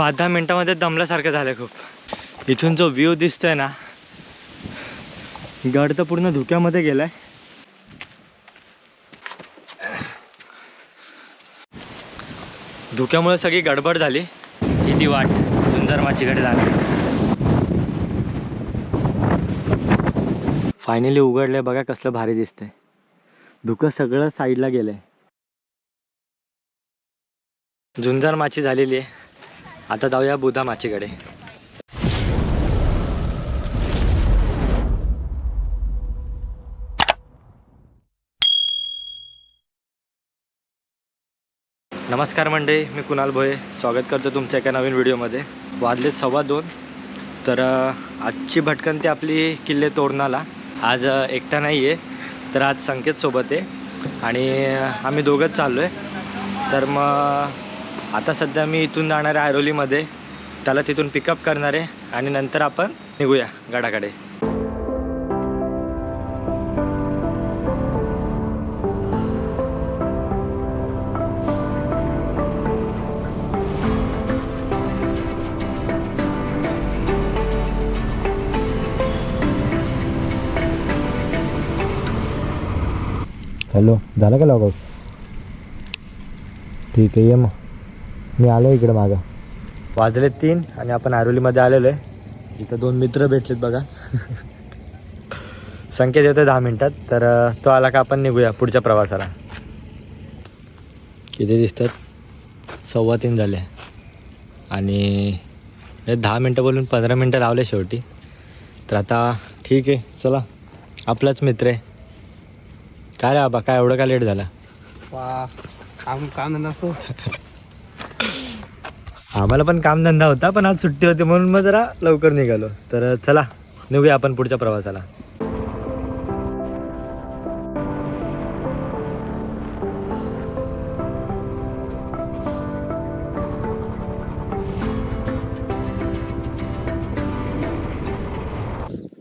पाच दहा मिनटामध्ये दमल्यासारखं झालं खूप. इथून जो व्ह्यू दिसतोय ना गड तर पूर्ण धुक्यामध्ये गेलाय. धुक्यामुळे सगळी गडबड झाली. ही ती वाट सुंदर माचीकडे जाणार फायनली उघडलंय बघा कसलं भारी दिसतंय. धुकं सगळं साईडला गेलंय. झुंजार माची झालेली आहे. आता जाऊया बुधा माचीकडे नमस्कार मंडळी मी कुणाल भोये. स्वागत करतो तुमच्या एका नवीन व्हिडिओमध्ये. वाजलेत सव्वा दोन. तर आजची भटकंती आपली किल्ले तोरणाला आज एकटा नाही आहे तर आज संकेतसोबत आहे. आणि आम्ही दोघंच चाललो आहे तर मग आता सध्या मी इथून जाणार आहे ऐरोलीमध्ये. त्याला तिथून पिकअप करणार आहे आणि नंतर आपण निघूया गडाकडे हॅलो झालं का लॉग ठीक आहे ये मग. मी आलो इकडे मागं. वाजले तीन आणि आपण आरोलीमध्ये आलेलो आहे इथं दोन मित्र भेटलेत बघा. संकेत येतो दहा मिनटात तर तो आला का आपण निघूया पुढच्या प्रवासाला. किती दिसतात? सव्वा तीन झाले. आणि हे दहा मिनटं बोलून पंधरा मिनटं लावले शेवटी. तर आता ठीक आहे चला. आपलाच मित्र आहे. काय रे आबा काय एवढं का लेट झाला? वा काम काम असतो आम्हाला पण कामधंदा होता पण आज सुट्टी होती म्हणून मग जरा लवकर निघालो. तर चला निघूया आपण पुढच्या प्रवासाला.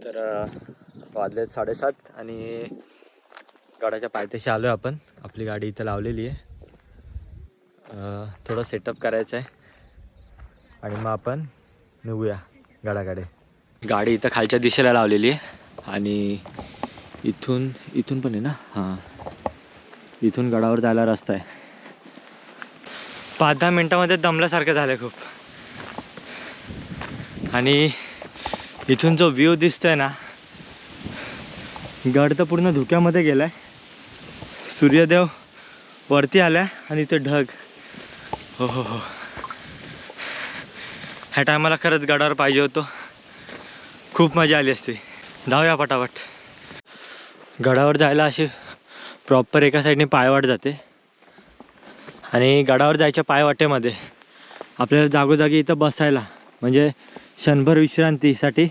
तर वाजले साडेसात आणि गाड्याच्या पायथ्याशी आलो आहे आपण. आपली गाडी इथं लावलेली आहे. थोडं सेटअप करायचं आहे आणि मग आपण निघूया गडाकडे गाडी इथं खालच्या दिशेला लावलेली आहे. आणि इथून इथून पण आहे ना? हां. इथून गडावर जायला रस्ता आहे. पाच दहा मिनटामध्ये दमल्यासारखं झालं खूप. आणि इथून जो व्ह्यू दिसतोय ना गड तर पूर्ण धुक्यामध्ये गेलाय. सूर्यदेव वरती आलाय आणि इथे ढग. हो हो हो. ह्या टायमाला खरंच गडावर पाहिजे होतो. खूप मजा आली असती. जाऊया पटापट. गडावर जायला अशी प्रॉपर एका साईडने पायवाट जाते. आणि गडावर जायच्या पायवाटेमध्ये आपल्याला जागोजागी इथं बसायला म्हणजे क्षणभर विश्रांतीसाठी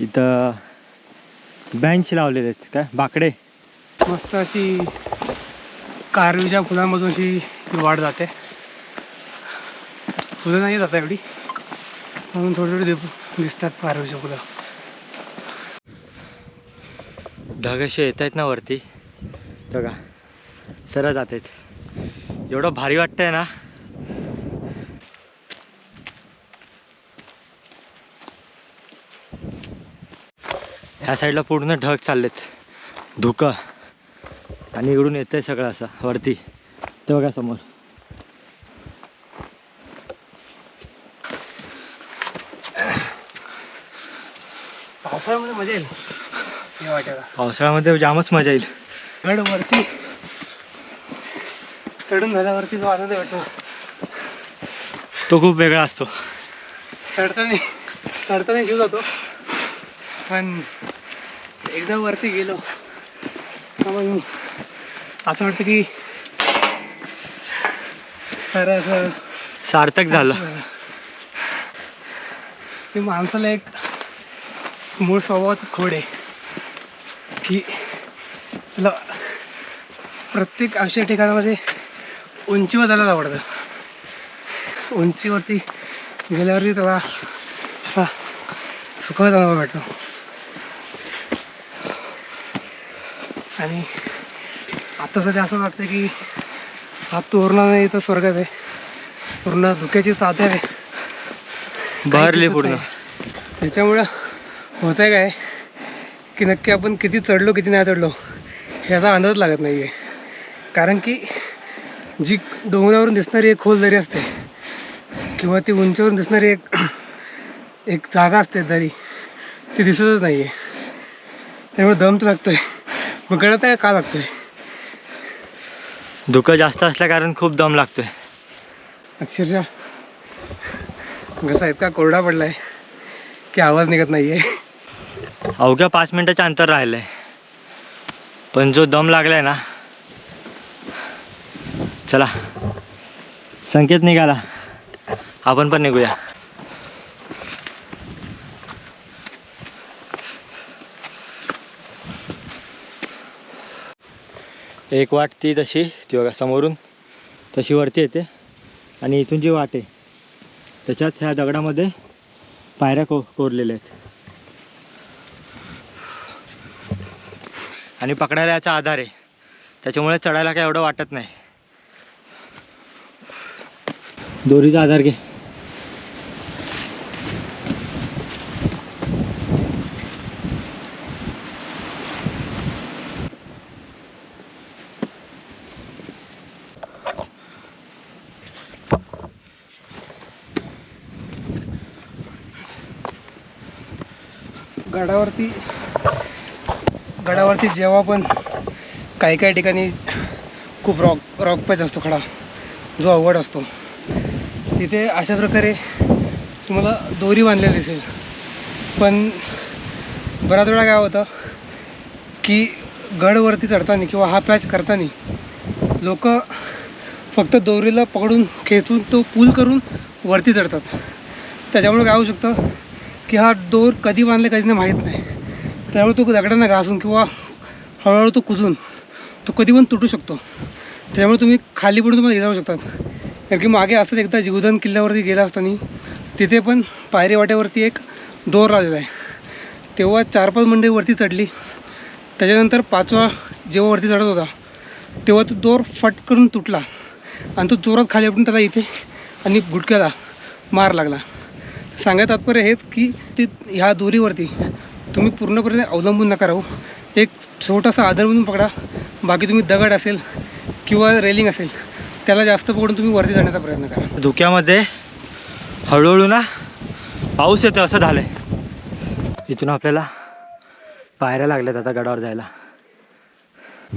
इथं बेंच लावलेले आहेत. काय? बाकडे. मस्त अशी कारवीच्या फुलांमधून अशी वाढ जाते. फुलं नाही जाता एवढी. म्हणून थोडी थोडे दिसतात कारवीच्या फुलं ढग असे येत आहेत ना वरती. बघा सरळ जात आहेत एवढं भारी वाटतंय ना. ह्या साईडला पूर्ण ढग चाललेत. धुकं. आणि इकडून येतंय सगळं असं वरती. ते बघा समोर पावसाळ्यामध्ये मजा येईल. या वाट्याला. पावसाळ्यामध्ये जामच मजा येईल. गड वरती चढून झाल्यावरती जो आनंद भेटतो. तो खूप वेगळा असतो. चढताना चढताना जीव जातो. पण एकदा वरती गेलो मग असं वाटतं की खरं असं सार्थक झालं. ते माणसाला एक मूळ स्वभावात खोड. आहे की त्याला प्रत्येक अशा ठिकाणामध्ये उंचीवर जायला आवडतं. उंचीवरती गेल्यावरती त्याला असा सुखद अनुभव भेटतो. आणि आता सध्या असं वाटतं की हा तोरणा नाही तर स्वर्गात आहे. पूर्ण धुक्याची चादर आहे. बहरली पूर्ण. त्याच्यामुळं होत आहे काय? की नक्की आपण किती चढलो किती नाही चढलो ह्याचा अंदाज लागत नाही आहे कारण की जी डोंगरावरून दिसणारी एक खोल दरी असते किंवा ती उंचीवरून दिसणारी एक एक जागा असते दरी ती दिसतच नाही आहे त्यामुळे दम तर लागतोय. मग कळत नाही का लागतोय? धुकं जास्त असल्या कारण खूप दम लागतोय. अक्षरशः घसा इतका कोरडा पडलाय की आवाज निघत नाहीये. अवघ्या पाच मिनिटाचं अंतर राहिलंय. पण जो दम लागलाय ना चला संकेत निघाला. आपण पण निघूया. एक वाट ती तशी ती बघा समोरून तशी वरती येते. आणि इथून जी वाट आहे त्याच्यात ह्या दगडामध्ये पायऱ्या को कोरलेल्या आहेत. आणि पकडायला याचा आधार आहे. त्याच्यामुळे चढायला काय एवढं वाटत नाही. दोरीचा आधार घे गडावरती की जेव्हा पण काही काही ठिकाणी खूप रॉक रॉक पॅच असतो खडा जो अवघड असतो. तिथे अशा प्रकारे तुम्हाला दोरी बांधलेली दिसेल. पण बऱ्याच वेळा काय होतं की गडवरती चढताना किंवा हा पॅच करताना लोक फक्त दोरीला पकडून खेचून तो पूल करून वरती चढतात. त्याच्यामुळे काय होऊ शकतं की हा दोर कधी बांधला कधी नाही माहीत नाही. त्यामुळे तो दगडांना घासून किंवा हळूहळू तो कुजून तो कधी पण तुटू शकतो. त्यामुळे तुम्ही खाली पडून तुम्हाला जाऊ शकतात. कारण की मागे असंच एकदा जीवदान किल्ल्यावरती गेला असताना तिथे पण पायरी वाट्यावरती एक दोर लावलेला आहे. तेव्हा चार पाच मंडळी वरती चढली. त्याच्यानंतर पाचवा जेव्हा वरती चढत होता तेव्हा तो दोर फट करून तुटला. आणि तो जोरात खाली पडून त्याला इथे आणि गुटक्याला मार लागला. सांगायचं तात्पर्य हेच की ते ह्या दोरीवरती तुम्ही पूर्णपणे अवलंबून नका राहू. एक छोटासा आधार म्हणून पकडा. बाकी तुम्ही दगड असेल किंवा रेलिंग असेल त्याला जास्त पकडून तुम्ही वरती जाण्याचा प्रयत्न करा. धुक्यामध्ये हळूहळू ना पाऊस येतो असं झालंय. इथून आपल्याला पायऱ्या लागल्यात आता गडावर जायला.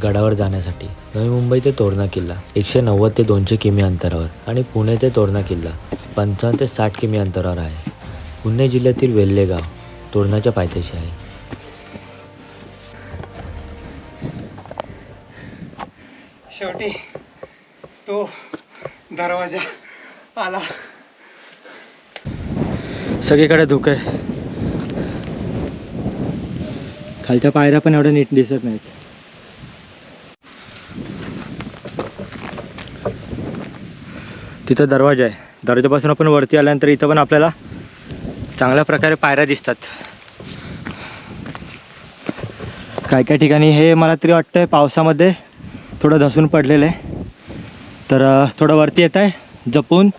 गडावर जाण्यासाठी नवी मुंबई ते तोरणा किल्ला एकशे नव्वद ते दोनशे किमी अंतरावर आणि पुणे ते तोरणा किल्ला पंचावन्न ते साठ किमी अंतरावर आहे. पुणे जिल्ह्यातील वेल्हे गाव तोरणाच्या पायथ्याशी आहे. शेवटी तो दरवाजा आला. सगळीकडे धुकं आहे. खालच्या पायऱ्या पण एवढ्या नीट दिसत नाहीत. तिथं दरवाजा आहे. दरवाजापासून आपण वरती आल्यानंतर इथं पण आपल्याला चांगल्या प्रकारे पायऱ्या दिसतात. काय काय ठिकाणी हे मला तरी वाटतंय पावसामध्ये थोडं धसून पडलेलं आहे. तर थोडं वरती येत आहे जपून.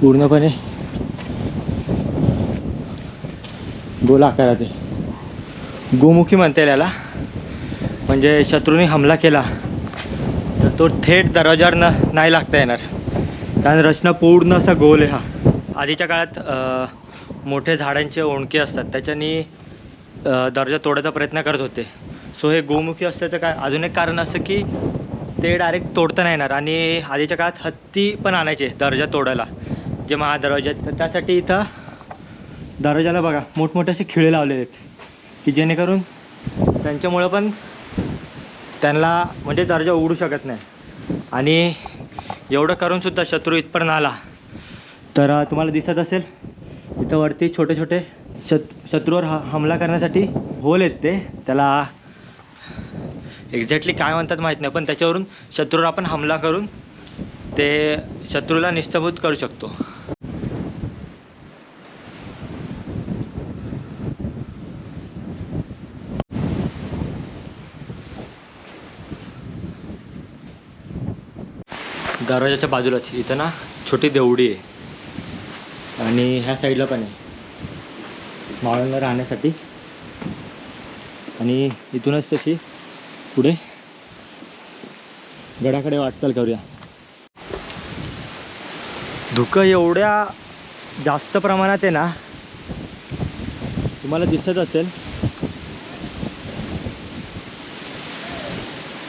पूर्णपणे. गोल आकारात आहे. गोमुखी म्हणता येईल याला. म्हणजे शत्रूने हमला केला. तर तो थेट दरवाजावर न नाही लागता येणार. कारण रचना पूर्ण असा गोल आहे हा. आधीच्या काळात मोठे झाडांचे ओणके असतात. त्याच्यानी दर्जा तोडायचा प्रयत्न करत होते. सो हे गोमुखी असल्याचं काय अजून एक कारण असं की ते डायरेक्ट तोडता नाही येणार. आणि आधीच्या काळात हत्ती पण आणायचे दर्जा तोडायला. जे महादरवाजे तर त्यासाठी इथं दरवाजाला बघा मोठमोठे असे खिळे लावलेले आहेत. की जेणेकरून त्यांच्यामुळं पण त्यांना म्हणजे दर्जा उघडू शकत नाही. आणि एवढं करूनसुद्धा शत्रू इथपर्यंत आला. तर तुम्हाला दिसत असेल इथं वरती छोटे छोटे शत शत्रूवर ह हमला करण्यासाठी होल येत ते. त्याला एक्झॅक्टली काय म्हणतात माहीत नाही पण त्याच्यावरून शत्रूवर आपण हमला करून ते शत्रूला निस्तभूत करू शकतो. दरवाजाच्या बाजूलाच इथं ना छोटी देवडी आहे. आणि ह्या साईडला पण आहे. मावळ्यांना राहण्यासाठी. आणि इथूनच तशी पुढे गडाकडे वाटचाल करूया. धुकं एवढ्या जास्त प्रमाणात आहे ना तुम्हाला दिसत असेल.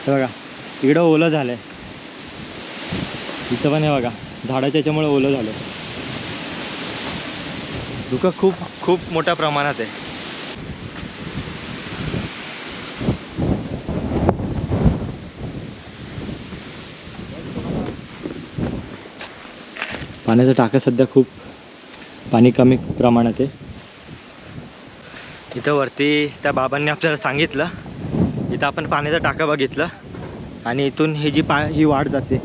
हे बघा इकडं ओलं झालंय. इथं पण हे बघा झाडाच्या याच्यामुळे ओलं झालं धुकं खूप खूप मोठ्या प्रमाणात आहे. पाण्याचं टाकं सध्या खूप पाणी कमी प्रमाणात आहे. इथं वरती त्या बाबांनी आपल्याला सांगितलं इथं आपण पाण्याचं टाकं बघितलं आणि इथून ही जी पा ही वाट जाते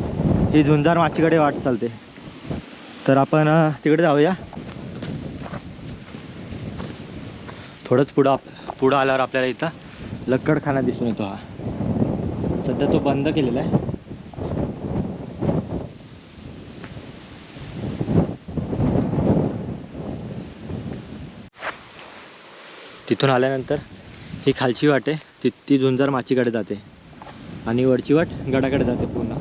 ही झुंजार माचीकडे वाट चालते. तर आपण तिकडे जाऊया. थोडंच पुढं आप पुढं आल्यावर आपल्याला इथं लक्कडखाना दिसून येतो हा. सध्या तो बंद केलेला आहे. तिथून आल्यानंतर ही खालची वाट आहे. ती ती झुंजार माचीकडे जाते. आणि वरची वाट गडाकडे जाते पूर्ण.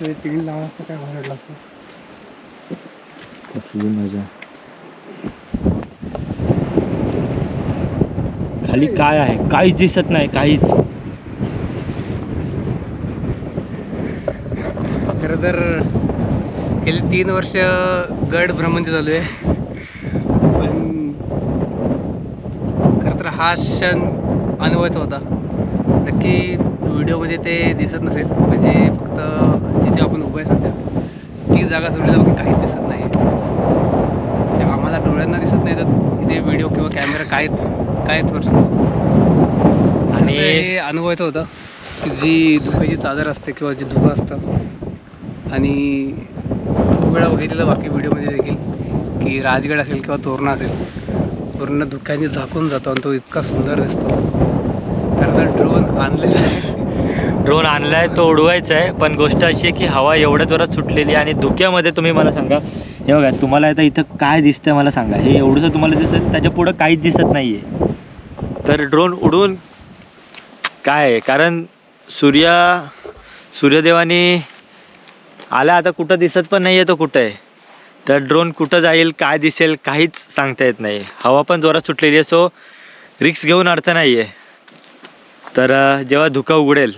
लावून असतं काय असतं कसली मजा. खाली काय आहे? काहीच दिसत नाही काहीच. खरं तर गेली तीन वर्ष गड भ्रमंती चालू आहे. पण खरं तर हा क्षण अनुभवायचा होता. नक्की व्हिडिओमध्ये ते दिसत नसेल. म्हणजे जिथे आपण उभं आहे सध्या. ती जागा सोडली बाकी काहीच दिसत नाही. म्हणजे आम्हाला डोळ्यांना दिसत नाही तर इथे व्हिडिओ किंवा कॅमेरा काहीच काहीच करू शकतो आणि हे अनुभवायचं होतं की जी धुक्याची चादर असते किंवा जे धुकं असतं आणि खूप वेळा बघितलेलं बाकी व्हिडिओमध्ये देखील की राजगड असेल किंवा तोरणा असेल पूर्ण धुक्याने झाकून जातो आणि तो इतका सुंदर दिसतो. तर ड्रोन आणलेला आहे. ड्रोन आणलाय तो उडवायचा आहे पण गोष्ट अशी आहे की हवा एवढ्या जोरात सुटलेली आहे आणि धुक्यामध्ये तुम्ही मला सांगा. हे बघा तुम्हाला आता इथं काय दिसतंय मला सांगा. हे एवढंसं तुम्हाला दिसत त्याच्या पुढं काहीच दिसत नाही आहे तर ड्रोन उडून काय आहे? कारण सूर्या सूर्यदेवाने आला आता कुठं दिसत पण नाही आहे तो कुठं आहे तर ड्रोन कुठं जाईल काय दिसेल काहीच सांगता येत नाही. हवा पण जोरात सुटलेली आहे सो रिक्स घेऊन अर्थ नाही आहे तर जेव्हा धुकं उघडेल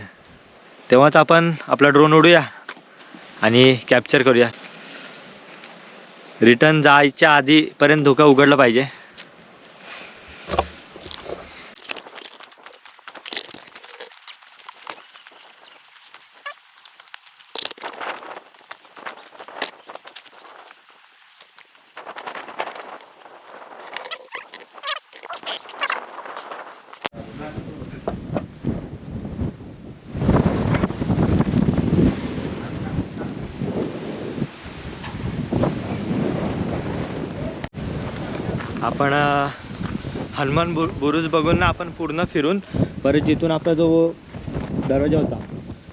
तेव्हाच आपण आपला ड्रोन उडूया आणि कॅप्चर करूया. रिटर्न जायच्या आधीपर्यंत धुकं उघडलं पाहिजे आपण अ, हनुमान बु बुरुज बघून ना आपण पूर्ण फिरून परत जिथून आपला जो दरवाजा होता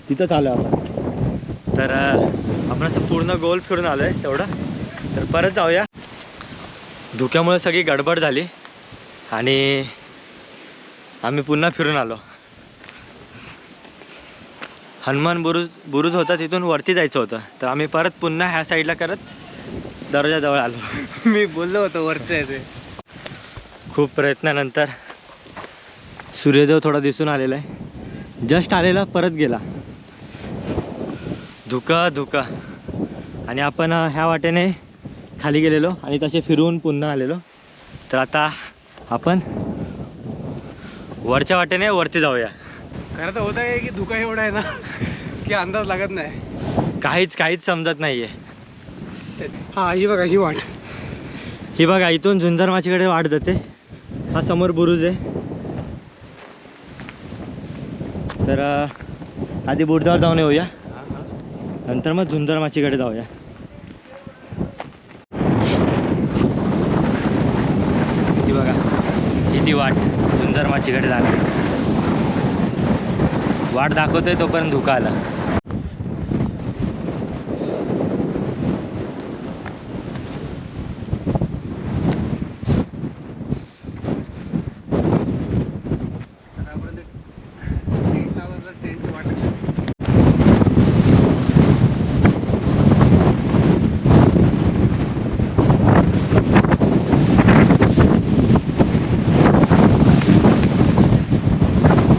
तिथंच आलो आपण. तर आपण असं पूर्ण गोल फिरून आलो आहे तेवढं. तर परत जाऊया. धुक्यामुळे सगळी गडबड झाली आणि आम्ही पुन्हा फिरून आलो. हनुमान बुरुज बुरुज होता तिथून वरती जायचं होतं. तर आम्ही परत पुन्हा ह्या साईडला करत दरवाजाजवळ आलो. मी बोललो होतो वरती जायचं खूप प्रयत्नानंतर सूर्यदेव थोडा दिसून आलेला आहे. जस्ट आलेला परत गेला. धुका धुका. आणि आपण ह्या वाटेने खाली गेलेलो आणि तसे फिरून पुन्हा आलेलो. तर आता आपण वरच्या वाटेने वरती जाऊया. खरं तर होत आहे की धुका एवढा आहे ना की अंदाज लागत नाही. काहीच काहीच समजत नाही आहे हा ही बघा ही वाट. ही बघा इथून झुंजार माचीकडे वाट जाते. हा समोर बुरुज आहे. तर आधी बुरदावर जाऊन येऊया. नंतर मग झुंजार माचीकडे जाऊया. ही बघा ती वाट झुंजार माचीकडे जाणार. वाट दाखवतोय तोपर्यंत धुका आला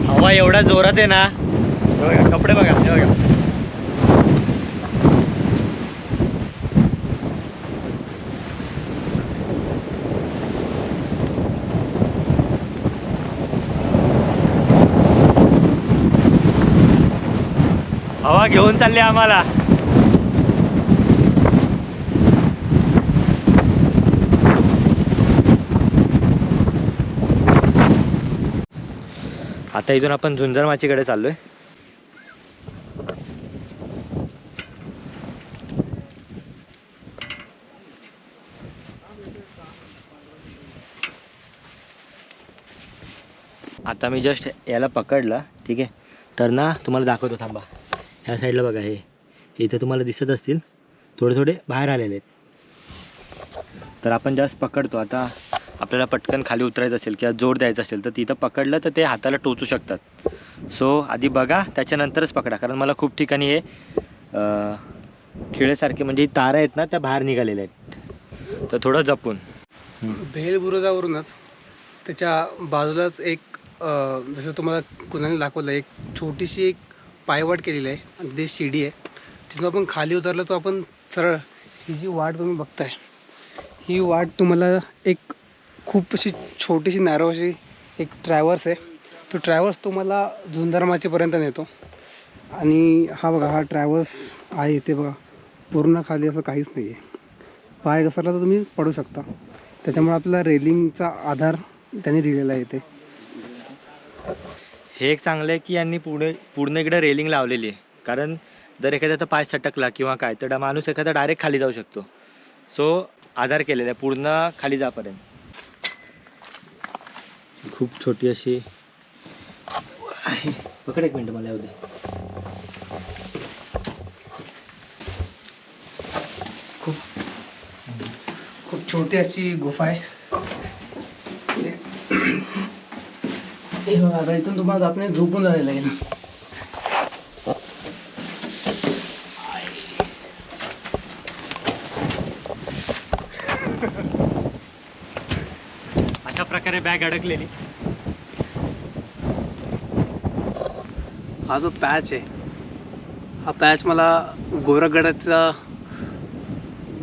हवा एवढा जोरात आहे ना. बघा कपडे बघा हे बघा. हवा घेऊन चालली आम्हाला. आता इथून आपण झुंजार माचीकडे चाललोय. आता मी जस्ट याला पकडलं ठीक आहे. तर ना तुम्हाला दाखवतो थांबा. ह्या साईडला बघा हे. इथं तुम्हाला दिसत असतील. थोडे थोडे बाहेर आलेले आहेत. तर आपण जास्त पकडतो आता. आपल्याला पटकन खाली उतरायचं असेल किंवा जोर द्यायचा असेल तर तिथं पकडलं तर ते हाताला टोचू शकतात. सो आधी बघा त्याच्यानंतरच पकडा. कारण मला खूप ठिकाणी हे खिळेसारखे म्हणजे तार आहेत ना त्या बाहेर निघालेल्या आहेत. तर थोडं जपून. भेल बुरुजावरूनच त्याच्या बाजूलाच एक जसं तुम्हाला कुणाने दाखवलं एक छोटीशी एक पायवाट केलेली आहे आणि ते शिडी आहे. तिथून आपण खाली उतरलो तो आपण सरळ ही जी वाट तुम्ही बघताय ही वाट तुम्हाला एक खूप अशी छोटीशी नॅरो अशी एक ट्रॅव्हर्स आहे. तो ट्रॅव्हर्स तुम्हाला झुंजार नेतो. आणि हा बघा हा ट्रॅव्हल्स आहे इथे बघा. पूर्ण खाली असं काहीच नाही आहे पाय घसरला तर तुम्ही पडू शकता. त्याच्यामुळे आपला रेलिंगचा आधार त्यांनी दिलेला आहे इथे. हे एक चांगलं आहे की यांनी पुढे पूर्ण इकडे रेलिंग लावलेली आहे. कारण जर एखाद्याचा पाय सटकला किंवा काय तर माणूस एखादा डायरेक्ट खाली जाऊ शकतो. सो आधार केलेला आहे पूर्ण खाली जापर्यंत. खूप छोटी अशी आहे. पकड एक मिनटं मला येऊ दे. खूप. खूप छोटी अशी गुफा आहे. हे बघा, इथून तुम्हाला आपण झोपून जायला लागेल अशा प्रकारे बॅग अडकलेली. हा जो पॅच आहे हा पॅच मला गोरगडाचा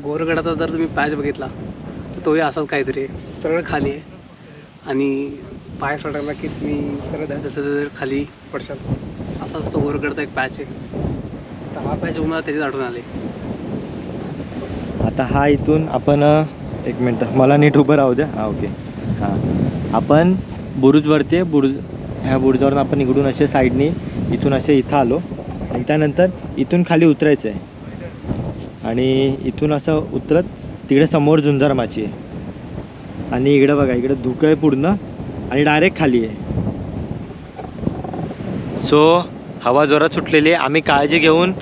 गोरगडाचा जर तुम्ही पॅच बघितला तर तोही असाच काहीतरी आहे. सरळ खाली आहे. आणि पाय सटकला की तुम्ही सरळ त्या खाली पडशाल. असाच तो गोरगडचा एक पॅच आहे. तर हा पॅच मला त्याच्यात आठवण आले. आता हा इथून आपण एक मिनटं. मला नीट उभं राहू द्या. हां ओके. हां. आपण बुरुजवरती आहे बुरुज ह्या बुरुजावरून आपण इकडून असे साईडनी इथून असे इथं आलो. आणि त्यानंतर इथून खाली उतरायचं आहे. आणि इथून असं उतरत तिकडे समोर झुंजार माची आहे. आणि इकडं बघा इकडं धुकं आहे पूर्ण आणि डायरेक्ट खाली आहे. सो हवा जोरात सुटलेली आहे. आम्ही काळजी घेऊन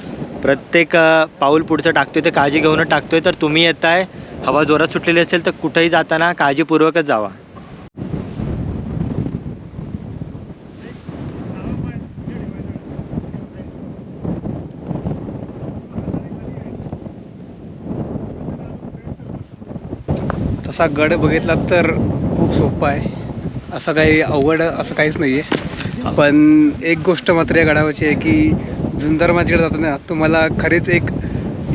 प्रत्येक पाऊल पुढचं टाकतोय ते काळजी घेऊनच टाकतोय. तर तुम्ही येताय हवा जोरात सुटलेली असेल तर कुठेही जाताना काळजीपूर्वकच जावा. तसा गड बघितला तर खूप सोपा आहे. असं काही अवघड असं काहीच नाही आहे पण एक गोष्ट मात्र या गडावरची आहे की झुंजार माझ्याकडे जाताना तुम्हाला खरीच एक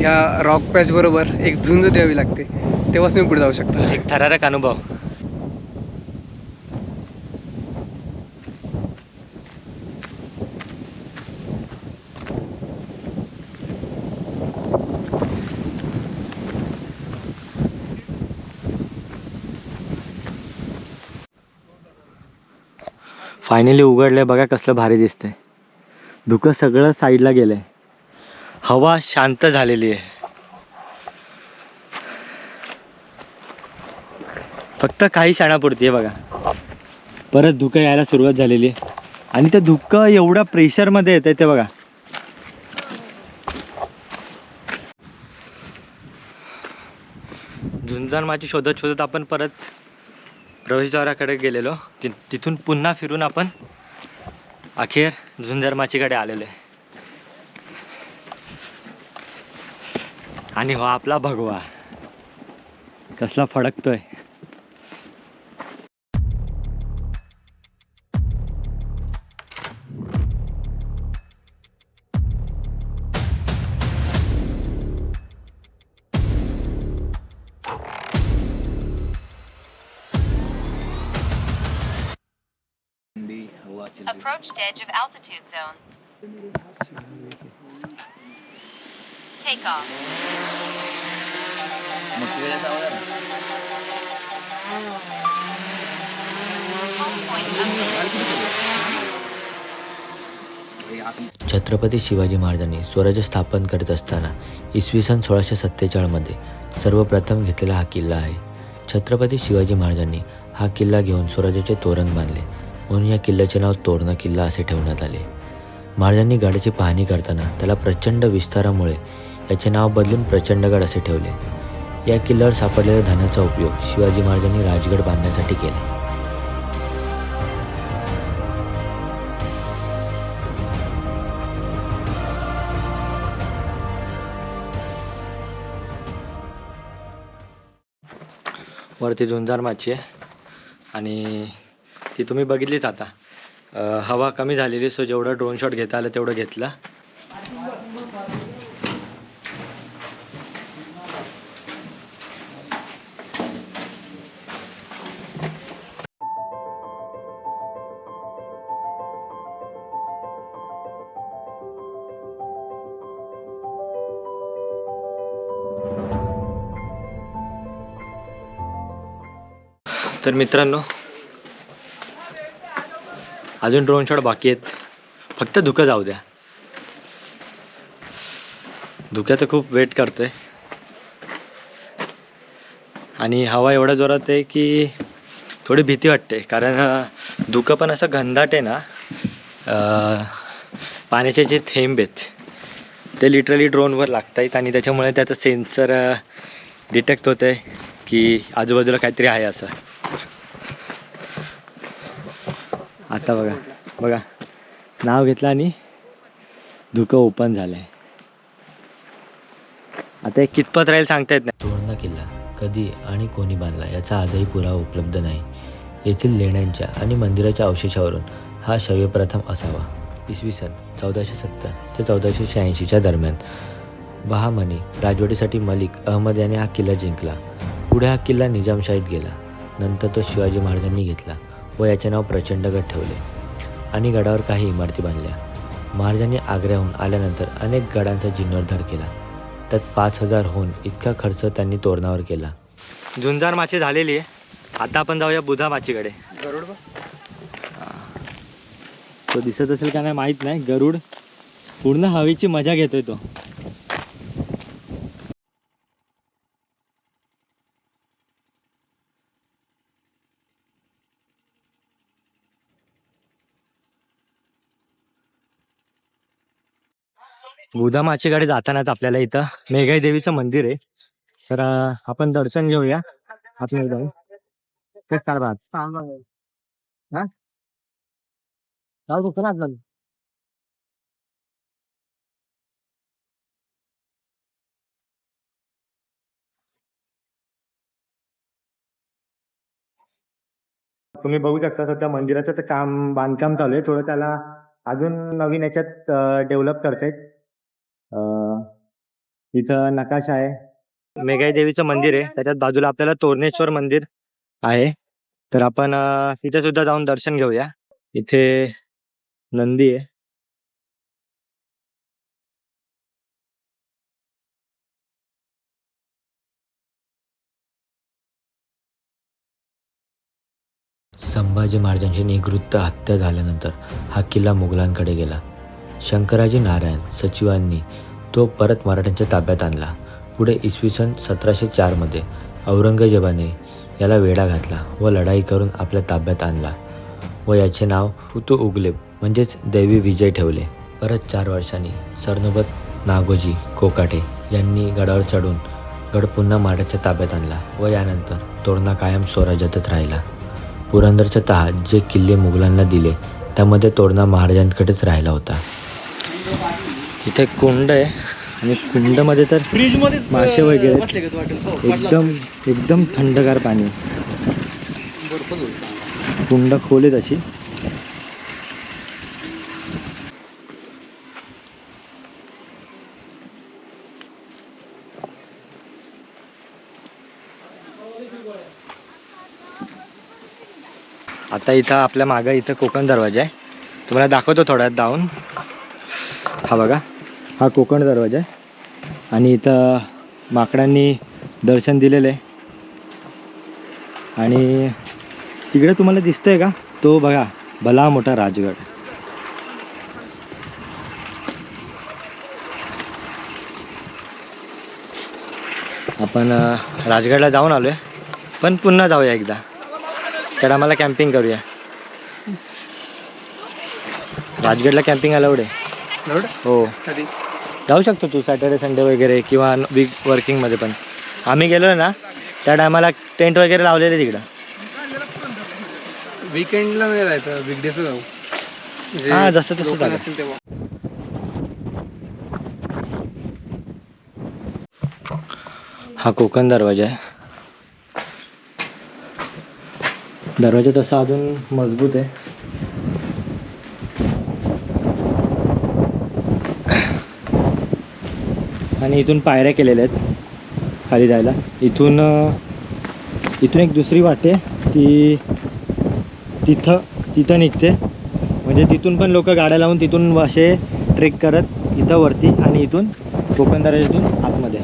या रॉक पॅच बरोबर एक झुंज द्यावी लागते. तेव्हाच तुम्ही पुढे जाऊ शकता. एक थरारक अनुभव. फायनली उघडलंय बघा कसलं भारी दिसतंय. धुकं सगळं साईडला गेलंय. हवा शांत झालेली आहे. फक्त काही क्षणापुरती आहे बघा. परत धुकं यायला सुरुवात झालेली आहे. आणि ते धुकं एवढ्या प्रेशरमध्ये येतं ते बघा. झुंजान माझी शोधत शोधत आपण परत प्रवेशद्वाराकडे गेलेलो. ति तिथून पुन्हा फिरून आपण अखेर झुंजार माचीकडे आलेलो आहे. आणि हो आपला भगवा. कसला फडकतोय. Approached edge of altitude zone. Take off. Chhatrapati Shivaji महाराजांनी स्वराज्य स्थापन करत असताना इसवी सन सोळाशे सत्तेचाळमध्ये सर्वप्रथम घेतलेला हा किल्ला आहे छत्रपती शिवाजी महाराजांनी हा किल्ला घेऊन स्वराज्याचे तोरण बांधले म्हणून या किल्ल्याचे नाव तोरणा किल्ला असे ठेवण्यात आले. महाराजांनी गडाची पाहणी करताना त्याला प्रचंड विस्तारामुळे याचे नाव बदलून प्रचंडगड असे ठेवले. या किल्ल्यावर सापडलेल्या धनाचा उपयोग शिवाजी महाराजांनी राजगड बांधण्यासाठी केला. वरती झुंजार माची आहे आणि ती तुम्ही बघितलीच आता. हवा कमी झालेली सो जेवढं ड्रोन शॉट घेता आलं तेवढं घेतलं. तर मित्रांनो अजून ड्रोन शॉट बाकी आहेत. फक्त धुकं जाऊ द्या. धुक्याचं खूप वेट करतोय. आणि हवा एवढ्या जोरात आहे की थोडी भीती वाटते. कारण धुकं पण असं घनदाट आहे ना पाण्याचे जे थेंब आहेत ते लिटरली ड्रोनवर लागत आहेत आणि त्याच्यामुळे त्याचं सेन्सर डिटेक्ट होतं आहे की आजूबाजूला काहीतरी आहे असं. आता बघा. बघा. नाव घेतलं आणि धुकं ओपन झालं आहे आता एक कितपत राहील सांगता येत नाही. तोरणा किल्ला कधी आणि कोणी बांधला याचा आजही पुरावा उपलब्ध नाही. येथील लेण्यांच्या आणि मंदिराच्या अवशेषावरून हा शव्य प्रथम असावा. इसवी सन चौदाशे सत्तर ते चौदाशे शहाऐंशीच्या दरम्यान बहामनी राजवटीसाठी मलिक अहमद याने हा किल्ला जिंकला. पुढे हा किल्ला निजामशाहीत गेला. नंतर तो शिवाजी महाराजांनी घेतला. व याचे नाव प्रचंडगड ठेवले आणि गडावर काही इमारती बांधल्या. महाराजांनी आग्र्याहून आल्यानंतर अनेक गडांचा जीर्णोद्धार केला. त्यात पाच हजारहून इतका खर्च त्यांनी तोरणावर केला. झुंजार माची झालेली आहे. आता आपण जाऊया बुधा माचीकडे. गरुड बघ. तो दिसत असेल का नाही माहीत नाही. गरुड पूर्ण हवेची मजा घेतोय तो. बुधा गाडी जातानाच आपल्याला इथं मेघाई देवीचं मंदिर आहे. तर आपण दर्शन घेऊया. आपल्याला जाऊ तेच काय बात ना आपल्याला तुम्ही बघू शकता सध्या मंदिराचं काम बांधकाम चालू आहे. थोडं त्याला अजून नवीन याच्यात डेव्हलप करतायत अं, इथं नकाशा आहे. मेघाई देवीचं मंदिर आहे. त्याच्यात बाजूला आपल्याला तोरणेश्वर मंदिर आहे. तर आपण तिथे सुद्धा जाऊन दर्शन घेऊया. इथे नंदी आहे. संभाजी महाराजांची निगृत्त हत्या झाल्यानंतर हा किल्ला मुघलांकडे गेला. शंकराजी नारायण सचिवांनी तो परत मराठ्यांच्या ताब्यात आणला. पुढे इसवी सन सतराशे चारमध्ये औरंगजेबाने याला वेढा घातला व लढाई करून आपल्या ताब्यात आणला व याचे नाव फुतू उगले म्हणजेच दैवी विजय ठेवले. परत चार वर्षांनी सरनोबत नागोजी कोकाटे यांनी गडावर चढून गड पुन्हा मराठ्याच्या ताब्यात आणला व यानंतर तोरणा कायम स्वराज्यातच राहिला. पुरंदरच्या तहा जे किल्ले मुघलांना दिले त्यामध्ये तोरणा महाराजांकडेच राहिला होता. इथे कुंड आहे. आणि कुंडमध्ये तर मासे वगैरे. वाटेल? एकदम एकदम थंडगार पाणी. कुंड खोल आहे तशी आता इथं आपल्या मागं इथं कोकण दरवाजा आहे. तुम्हाला दाखवतो थोड्यात जाऊन. हा बघा हा कोकण दरवाजा आहे. आणि इथं माकडांनी दर्शन दिलेलं आहे. आणि तिकडे तुम्हाला दिसतंय का? तो बघा भला मोठा राजगड. आपण राजगडला जाऊन आलोय. पण पुन्हा जाऊया एकदा. तर आम्हाला कॅम्पिंग करूया. राजगडला कॅम्पिंग अलाउड आहे. हो. कधी? जाऊ शकतो तू सॅटर्डे संडे वगैरे किंवा वीक वर्किंगमध्ये पण. आम्ही गेलो ना त्या टायमाला टेंट वगैरे लावलेले तिकडं. विकेंडला नाही जायचं वीकडेच जाऊ. म्हणजे हा, जसं तसं लोकं चालेल. नसतील तेव्हा. हा कोकण दरवाजा आहे. दरवाजा तसा अजून मजबूत आहे. आणि इथून पायऱ्या केलेल्या आहेत खाली जायला. इथून इथून एक दुसरी वाटे ती तिथं तिथं निघते. म्हणजे तिथून पण लोक गाड्या लावून तिथून असे ट्रेक करत इथं वरती आणि इथून कोकण दरवाजातून आतमध्ये.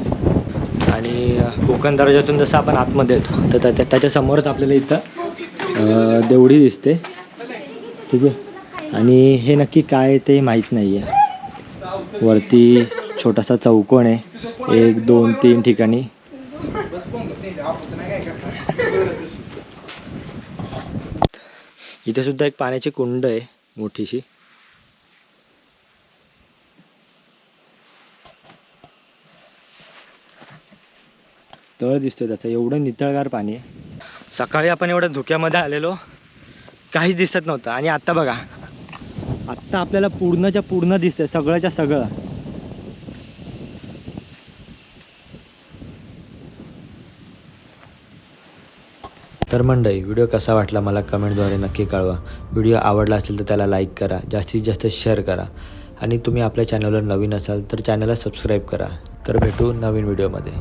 आणि कोकण दरवाजातून जसं आपण आतमध्ये येतो तर त्याच्या त्याच्यासमोरच आपल्याला इथं देवडी दिसते. ठीक आहे? आणि हे नक्की काय आहे ते माहीत नाही आहे वरती छोटासा चौकोन आहे. एक दोन तीन ठिकाणी. इथे सुद्धा एक पाण्याची कुंड आहे मोठीशी. तळ दिसतोय त्याचं. एवढं नितळगार पाणी आहे. सकाळी आपण एवढं धुक्यामध्ये आलेलो. काहीच दिसत नव्हतं. आणि आत्ता बघा. आत्ता आपल्याला पूर्णच्या पूर्ण दिसतंय. सगळंच्या सगळं. तर मंडळी व्हिडिओ कसा वाटला मला कमेंटद्वारे नक्की कळवा. व्हिडिओ आवडला असेल तर त्याला लाईक करा जास्तीत जास्त शेअर करा. आणि तुम्ही आपल्या चॅनलवर नवीन असाल तर चॅनलला सबस्क्राईब करा. तर भेटू नवीन व्हिडिओमध्ये